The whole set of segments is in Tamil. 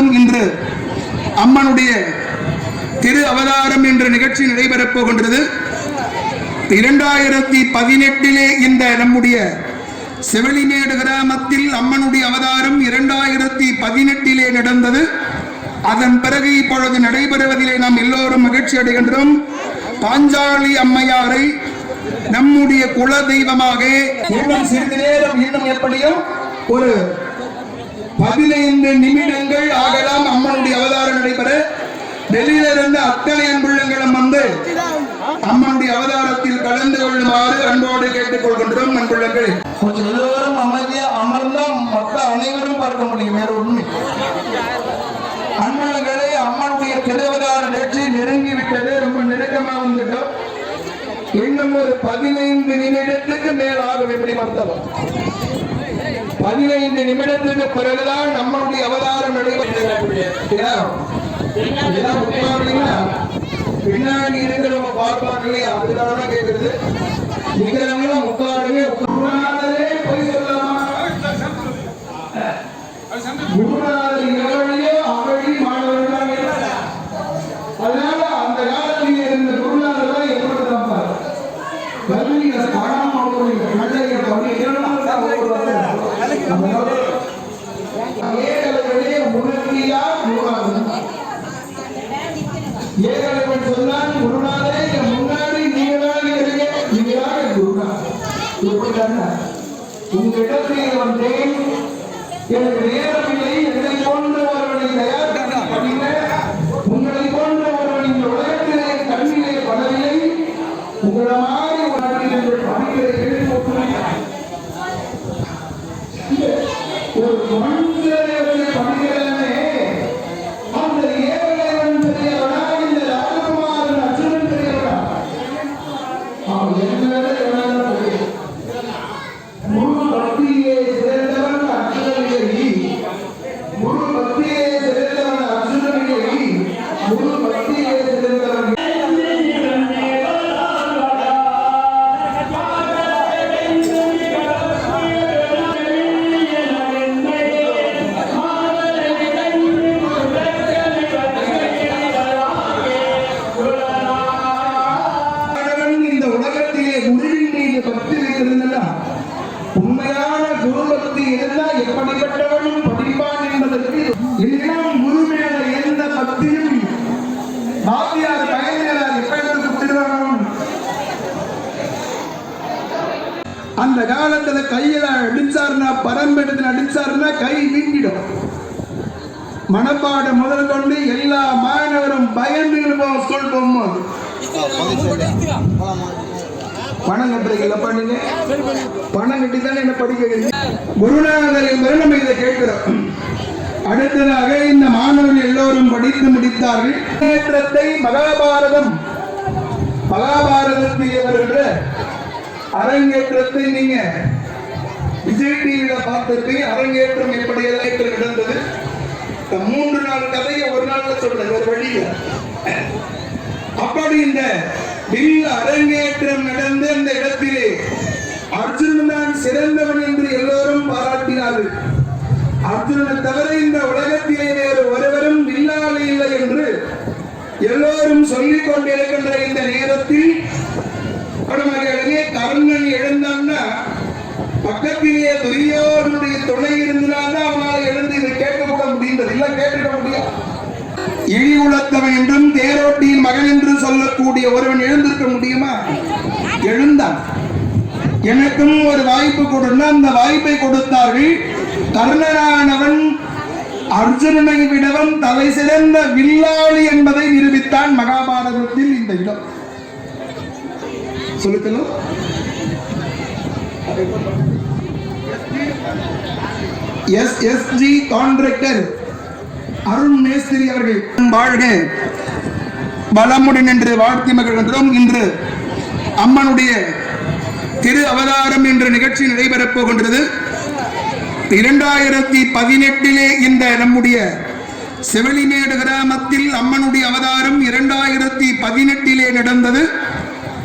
கொண்டிருக்கின்றோம் இன்று அம்மனுடைய திரு அவதாரம் என்ற நிகழ்ச்சி நடைபெறப் போகின்றது. இரண்டாயிரத்தி பதினெட்டிலே இந்த நம்முடைய செவிலிமேடு கிராமத்தில் அம்மனுடைய அவதாரம் இரண்டாயிரத்தி பதினெட்டிலே நடந்தது. அதன் பிறகு இப்பொழுது நடைபெறுவதிலே நாம் எல்லோரும் மகிழ்ச்சி அடைகின்றோம். பாஞ்சாலி அம்மையாரை நம்முடைய குல தெய்வமாக இன்னும் சிறிது நேரம் இன்னும் எப்படியும் ஒரு பதினைந்து நிமிடங்கள் ஆகலாம் அம்மனுடைய அவதாரம் நடைபெற. டெல்லியில இருந்து அத்தனை அன்புள்ளங்களும் வந்து அம்மனுடைய அவதாரத்தில் கலந்து கொள்ளுமாறு அன்போடு கேட்டுக் கொள்கின்றோம் அன்புள்ளங்கள். கொஞ்சம் எல்லோரும் அமைதியா அமர்ந்தா மக்கள் அனைவரும் பார்க்க முடியும் வேற உண்மை அன்புள்ளங்களே அம்மனுடைய திருவதார நிகழ்ச்சி நெருங்கி விட்டது ரொம்ப நெருக்கமா வந்துட்டோம். இன்னும் ஒரு பதினைந்து நிமிடத்துக்கு மேலாகும் எப்படி மறுத்தலாம் பதினைந்து நிமிடத்துக்கு பிறகுதான் நம்மளுடைய அவதாரம் பின்னாடி இருக்கிறவங்க பார்ப்பாங்க இல்லையா அதுக்காக கேட்கறது நிக்கிறவங்களும் உட்காருங்க. குருநாதரே போய் சொல்லலாமா? எனக்கு நேரமில்லை என்னை போன்ற ஒருவனை தயார் உங்களை போன்ற ஒருவன் இந்த உலகத்திலே கண்ணிலே படவில்லை. உங்களை மாதிரி ஒரு நாட்டில் நீங்கள் படிக்கிற எழுதி ஒரு muito அந்த காலத்துல கையில அடிச்சாருன்னா பரம்பெடுத்து அடிச்சாருன்னா கை வீங்கிடும் மனப்பாடம் முதல் கொண்டு எல்லா மாணவரும் பயந்து சொல்வோம் பணம் கட்டுறீங்களா பண்ணுங்க? பணம் கட்டி தானே என்ன படிக்கிறீங்க? வைக்கிறீங்க? குருநாதர் நம்ம இதை கேட்கிறோம். அடுத்ததாக இந்த மாணவர்கள் எல்லோரும் படித்து முடித்தார்கள். முன்னேற்றத்தை மகாபாரதம் மகாபாரதத்தை வருகின்ற அரங்கேற்றத்தை நீங்க விஜய் டிவியில பார்த்திருப்பீங்க அரங்கேற்றம் எப்படி எல்லாம் நடந்தது? மூன்று நாள் கதையை ஒரு நாள்ல சொல்றேன் ஒரு வழியில அப்படி இந்த வில் அரங்கேற்றம் நடந்த அந்த இடத்திலே அர்ஜுனன் தான் சிறந்தவன் என்று எல்லோரும் பாராட்டினார்கள். அர்ஜுனனை தவிர இந்த உலகத்திலே வேறு ஒருவரும் வில்லாளி இல்லை என்று எல்லோரும் சொல்லிக் கொண்டிருக்கின்ற இந்த நேரத்தில் படுமகளே கர்ணன் எழுந்தான்னா பக்கத்திலேயே துரியோனுடைய துணை இருந்தால்தான் அவனால் எழுந்து இதை கேட்கப்பட முடிந்தது. இல்லை கேட்டுக்க முடியாது. இழி உலத்தவன் என்றும் தேரோட்டியின் மகன் என்று சொல்லக்கூடிய ஒருவன் எழுந்திருக்க முடியுமா? எழுந்தான். எனக்கும் ஒரு வாய்ப்பு கொடுன்னா அந்த வாய்ப்பை கொடுத்தார்கள். கர்ணனானவன் அர்ஜுனனை விடவன் தலை சிறந்த வில்லாளி என்பதை நிரூபித்தான் மகாபாரதத்தில் இந்த இடம். சொல்லுக்கலாம் S S G contractor Arun மேஸ்திரி அவர்கள். வாழ்க வளமுடன் என்று வாழ்த்தி மகிழ்கின்றோம். இன்று அம்மனுடைய திரு அவதாரம் என்ற நிகழ்ச்சி நடைபெறப் போகின்றது. இரண்டாயிரத்தி பதினெட்டிலே இந்த நம்முடைய செவிலிமேடு கிராமத்தில் அம்மனுடைய அவதாரம் இரண்டாயிரத்தி பதினெட்டிலே நடந்தது.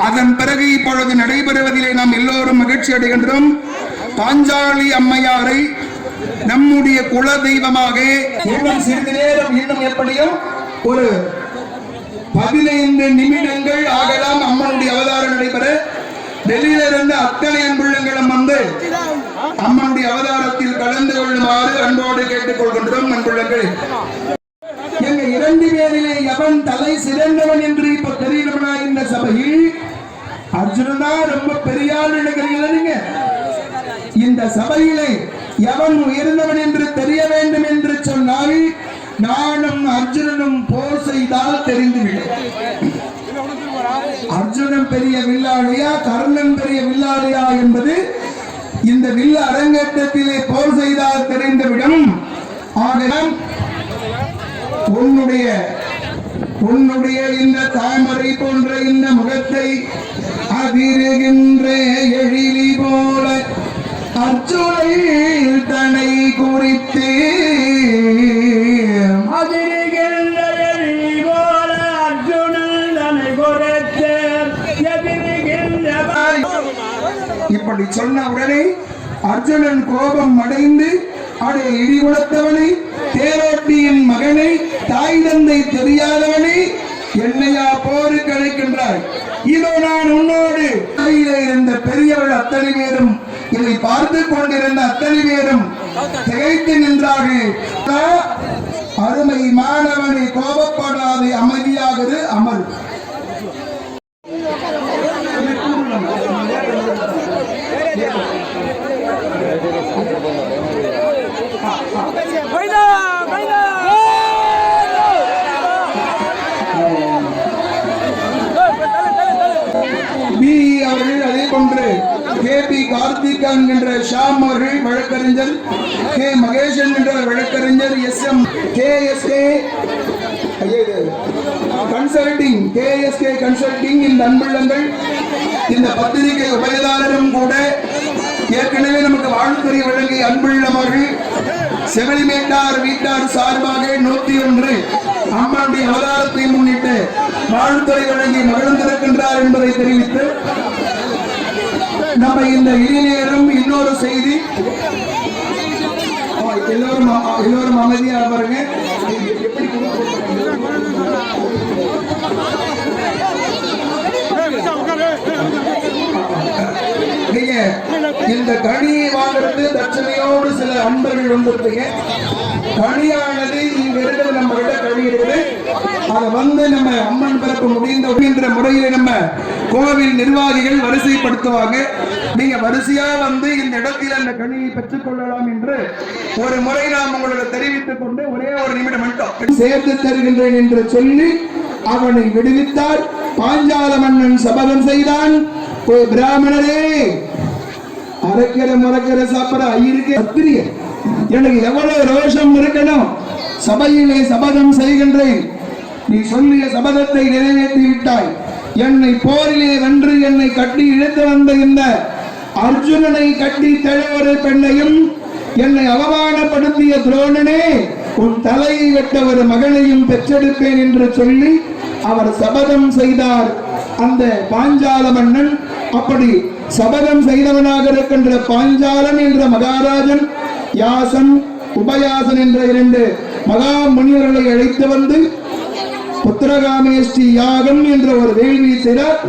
அதன் பிறகு இப்பொழுது நடைபெறுவதிலே நாம் எல்லோரும் மகிழ்ச்சி அடைகின்றோம். பாஞ்சாலி அம்மையாரை நம்முடைய குல தெய்வமாக இன்னும் சிறிது நேரம் இன்னும் எப்படியும் ஒரு பதினைந்து நிமிடங்கள் ஆகலாம் அம்மனுடைய அவதாரம் நடைபெற. டெல்லியில இருந்து அத்தனை அன்புள்ளங்களும் வந்து அம்மனுடைய அவதாரத்தில் கலந்து கொள்ளுமாறு அன்போடு கேட்டுக் கொள்கின்றோம் அன்புள்ளங்கள். எங்க இரண்டு பேரிலே எவன் தலை சிறந்தவன் என்று இப்ப தெரியணும்னா இந்த சபையில் அர்ஜுனனா ரொம்ப பெரிய ஆள் நினைக்கிறீங்களா நீங்க? இந்த சபையிலே எவன் உயர்ந்தவன் என்று தெரிய வேண்டும் என்று சொன்னால் நானும் அர்ஜுனனும் போர் செய்தால் தெரிந்துவிடும். அர்ஜுனன் பெரிய வில்லாளியா கர்ணன் பெரிய வில்லாளியா என்பது இந்த வில்ல அரங்கேற்றத்திலே போர் செய்தால் தெரிந்துவிடும். ஆகையால் உன்னுடைய உன்னுடைய இந்த தாமரை போன்ற இந்த முகத்தை அதிருகின்ற எழிலி போல. அர்ஜுனை தனை குறித்து அதிருகின்ற எழி போல அர்ஜுனன் இப்படி சொன்ன உடனே அர்ஜுனன் கோபம் அடைந்து அடைய இடிகுலத்தவனை தேரோட்டியின் மகனை தாய் தந்தை தெரியாதவனை என்னையா போருக்கு அழைக்கின்றார் இதோ நான் உன்னோடு அறையிலே இருந்த பெரியவர்கள் அத்தனை பேரும் இதை பார்த்து கொண்டிருந்த அத்தனை பேரும் திகைத்து நின்றார்கள். "தா, அருமை மாணவனை கோபப்படாதே அமைதியாகிறது அமர். பி அவர்கள் அதே போன்று கே பி கார்த்திக் என்கின்ற ஷாம் அவர்கள் வழக்கறிஞர் கே மகேஷ் என்கின்ற வழக்கறிஞர் S M K S K consulting K S K consulting இந்த அன்புள்ளங்கள். இந்த பத்திரிகை உபயதாரரும் கூட ஏற்கனவே நமக்கு வாழ்த்துறை வழங்கிய அன்புள்ளவர்கள் செவிலிமேட்டார் வீட்டார் சார்பாக நூத்தி ஒன்று அம்மாவுடைய அவதாரத்தை முன்னிட்டு வாழ்த்துறை வழங்கி மகிழ்ந்திருக்கின்றார் என்பதை தெரிவித்து நம்ம இந்த இளைஞரும் இன்னொரு செய்தி. எல்லோரும் எல்லோரும் அமைதியா பாருங்க. நீங்க இந்த கனியை வாங்குறது தட்சணையோடு சில அன்பர்கள் வந்திருப்பீங்க. கனியானது இங்க இருக்கிறது நம்ம வருகிறது அதை வந்து நம்ம அம்மன் பிறப்பு முடிந்த என்ற முறையில நம்ம கோவில் நிர்வாகிகள் வரிசைப்படுத்துவாங்க. நீங்க வரிசையா வந்து இந்த இடத்தில் அந்த கணியை பெற்றுக் கொள்ளலாம் என்று ஒரு முறை நாம் உங்களுக்கு தெரிவித்துக் கொண்டு ஒரே ஒரு நிமிடம் மட்டும் சேர்த்து தருகின்றேன் என்று சொல்லி அவனை விடுவித்தார். பாஞ்சால மன்னன் சபதம் செய்தான். "ஓ பிராமணரே அரைக்கிற மறக்கிற சாப்பிட ஐயருக்கு அத்திரிய எனக்கு எவ்வளவு ரோஷம் இருக்கணும்? சபையிலே சபதம் செய்கின்றேன். நீ சொல்லிய சபதத்தை நிறைவேற்றி விட்டாய். என்னை போரிலே வென்று என்னை கட்டி இழுத்து வந்த இந்த அர்ஜுனனை கட்டி தழுவர பெண்ணையும் என்னை அவமானப்படுத்திய துரோணனே உன் தலையை வெட்ட ஒரு மகளையும் பெற்றெடுப்பேன் என்று சொல்லி அவர் சபதம் செய்தார். அந்த பாஞ்சால மன்னன் அப்படி சபதம் செய்தவனாக இருக்கின்ற பாஞ்சாலன் என்ற மகாராஜன் யாசன் உபயாசன் என்ற இரண்டு மகா முனிவர்களை அழைத்து வந்து புத்திரகாமேஷ்டி யாகம் என்ற ஒரு வேள்வியை செய்தார்.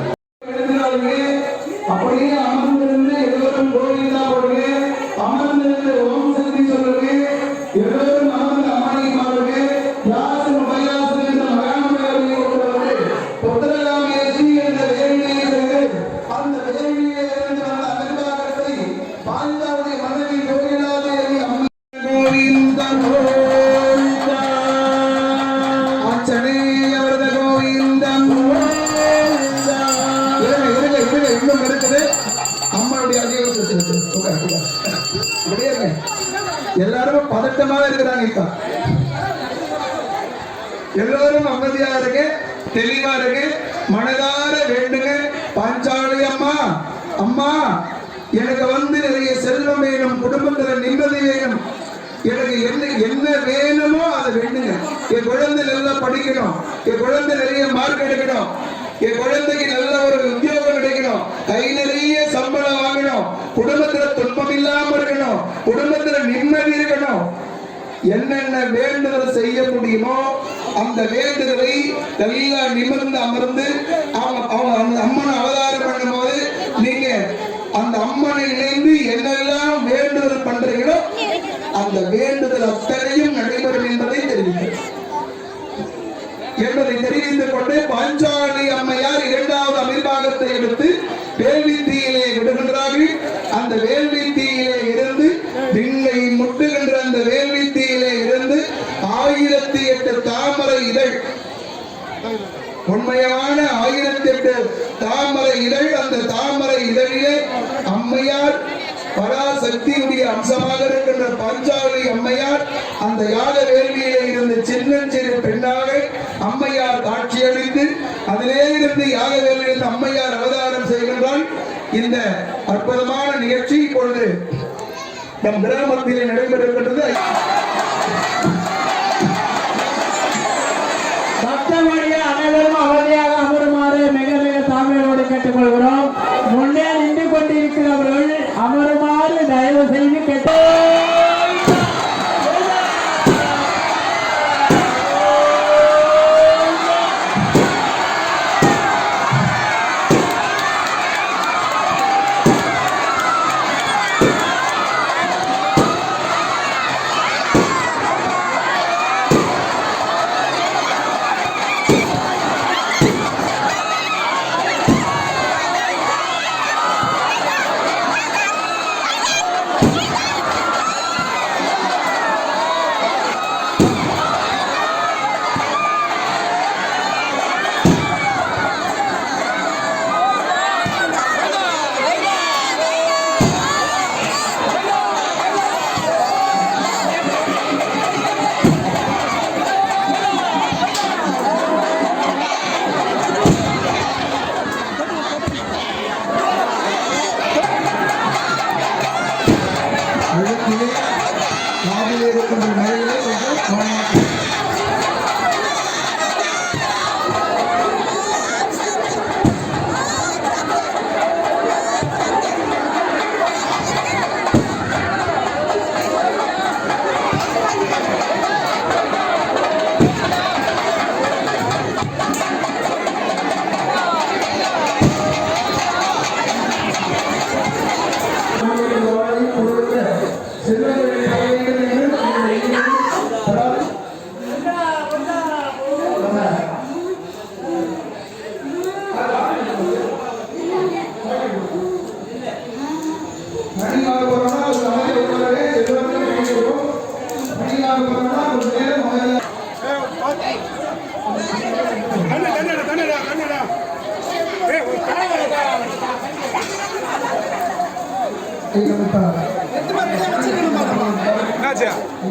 என்ன வேணுமோ அதை வேண்டுங்க. என் குழந்தை நல்லா படிக்கணும். என் குழந்தை நிறைய மார்க் எடுக்கணும். என் குழந்தைக்கு நல்ல ஒரு உத்தியோகம் கிடைக்கணும். கை நிறைய சம்பளம் வாங்கணும். குடும்பத்துல துன்பம் இல்லாம இருக்கணும். குடும்பத்துல நிம்மதி இருக்கணும். என்னென்ன வேண்டுதல் செய்ய முடியுமோ அந்த வேண்டுதலை நல்லா நிமிர்ந்து அமர்ந்து அவங்க அவங்க அந்த அம்மனை அவதாரம் பண்ணும்போது நீங்க அந்த அம்மனை இணைந்து என்னெல்லாம் வேண்டுதல் பண்றீங்களோ அந்த வேண்டுதல் அத்தனையும் நடைபெறும் என்பதை தெரிவிக்கிறேன். என்பதை தெரிவித்துக் கொண்டு பாஞ்சாலி அம்மையார் இரண்டாவது அமிர்பாகத்தை எடுத்து வேள்வி தீயிலே விடுகின்றார்கள். அந்த வேள்வி தீயிலே இருந்து விண்ணை முட்டுகின்ற அந்த வேள்வி தீயிலே இருந்து ஆயிரத்தி எட்டு தாமரை இதழ் உண்மையான ஆயிரத்தி எட்டு தாமரை இதழ் அந்த தாமரை இதழிலே அம்மையார் பராசக்தியுடைய அம்சமாக இருக்கின்ற பஞ்சாலி அம்மையார் அந்த யாக வேள்வியிலே இருந்து சின்னஞ்சிறு பெண்ணாக அம்மையார் காட்சியளித்து அதிலே இருந்து யாக வேள்வியில் அம்மையார் அவதாரம் செய்கின்றால் இந்த அற்புதமான நிகழ்ச்சி இப்பொழுது நம் கிராமத்திலே நடைபெறுகின்றது. பக்தமணிய அனைவரும் அவதியாக அமருமாறு மிக மிக தாழ்மையோடு கேட்டுக்கொள்கிறோம். முன்னே நின்று கொண்டிருக்கிறவர்கள் அமருமாறு தயவு செய்து கேட்டு அழுக்கிலே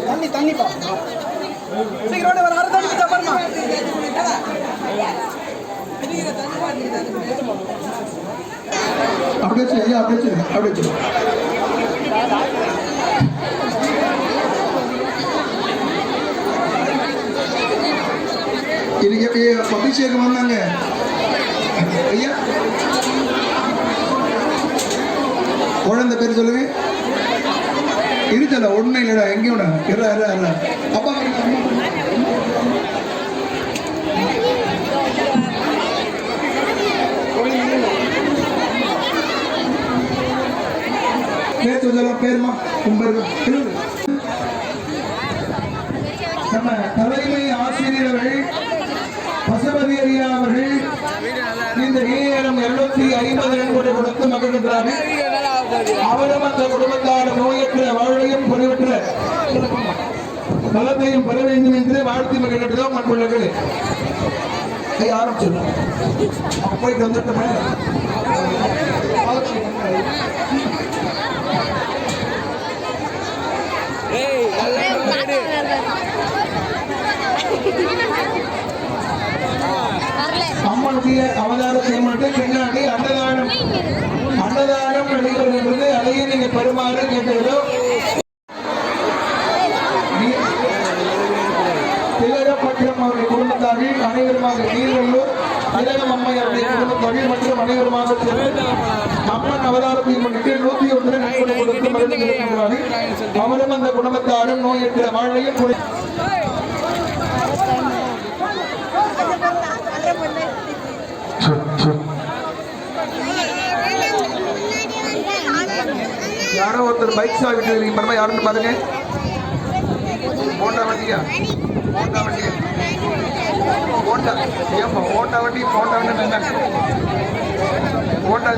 தண்ணி தண்ணிப்பா சீக்கிரம் ஒரு அரை தண்ணி பிடிச்சா பாருமா அப்படியே ஐயா அப்படியே அப்படியே இன்னைக்கு எப்படி அபிஷேகம் வந்தாங்க ஐயா குழந்தை பேர் சொல்லுங்க. இருச்சல ஒண்ணு இல்லடா எங்கேயும் இற இற இற. அப்பா வரீங்க, அம்மா வரீங்க. பேர் சொல்லலாம் பேருமா? கும்பர் நம்ம தலைமை ஆசிரியர்கள் பசுபதி ஐயா அவர்கள் இந்த ஏழம் இருநூத்தி ஐம்பது ரூபாய் கொடுத்து மகிழ்கிறார்கள் அவரும் அந்த குடும்பத்தார் நோயற்ற வாழ்வையும் பொறிவற்ற பலத்தையும் பெற வேண்டும் என்று வாழ்த்தி மகிழ்கிறோம் அன்புள்ளர்களே ஐயா, ஆரம்பிச்சிடலாம் அப்ப போயிட்டு வந்துட்டோமே அம்மனுடைய பின்னாடி அன்னதானம் அன்னதானம் நடைபெறுகின்றது அதையும் நீங்க பெருமாறு திலகப்பட்டினம் அவருடைய குடும்பத்தாரில் அனைவருமாக நீர்வள்ளூர் திலகம் அம்மை அவருடைய குடும்பத்தாரில் மற்றும் அனைவருமாக அம்மன் அவதாரத்தை முன்னிட்டு நூத்தி ஒன்று நன்கொடை கொடுத்து மருந்து அவரும் அந்த குடும்பத்தாரும் நோயற்ற வாழ்வையும் யாரோ ஒருத்தர் பைக் சாவி விட்டு இருக்கீங்க பாருங்க யாருன்னு பாருங்க. ஹோண்டா வண்டியா? ஹோண்டா வண்டியா? ஹோண்டா ஏமா ஹோண்டா வண்டி ஹோண்டா வண்டி என்ன ஹோண்டா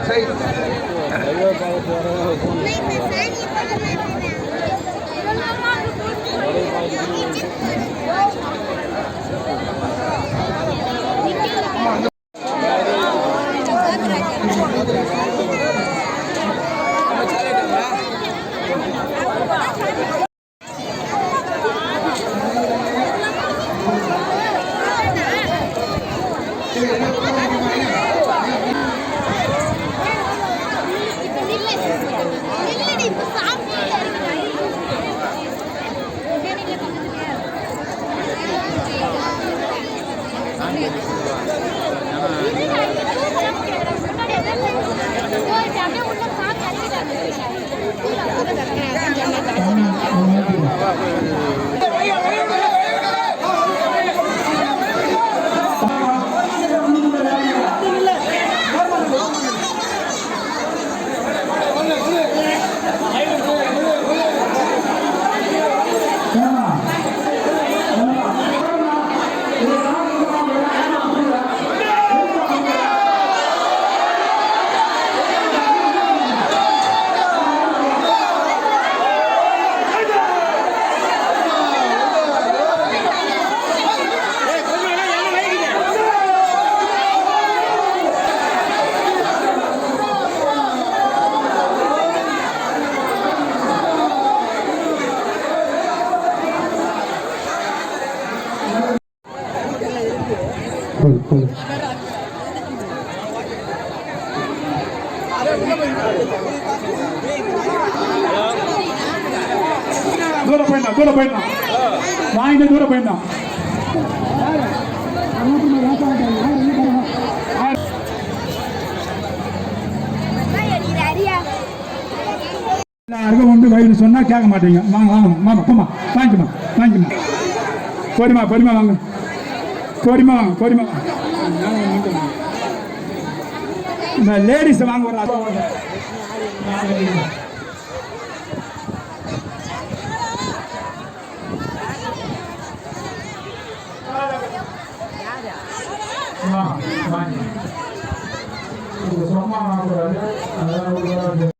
சை தூரம் போயிடலாம் தூரம் போயிடலாம். வாங்கிட்டு தூரம் போயிடலாம். எல்லாருக்கும் உண்டு வயிறு சொன்னா கேட்க மாட்டீங்க. வாங்க வாங்க மாமா போமா வாங்கிக்கமா வாங்கிக்கமா பொறுமா பொறுமா வாங்க. பொறுமா வாங்க பொறுமா வாங்க லேடிஸ் வாங்க. ஒரு சும்மா வாங்கக்கூடாது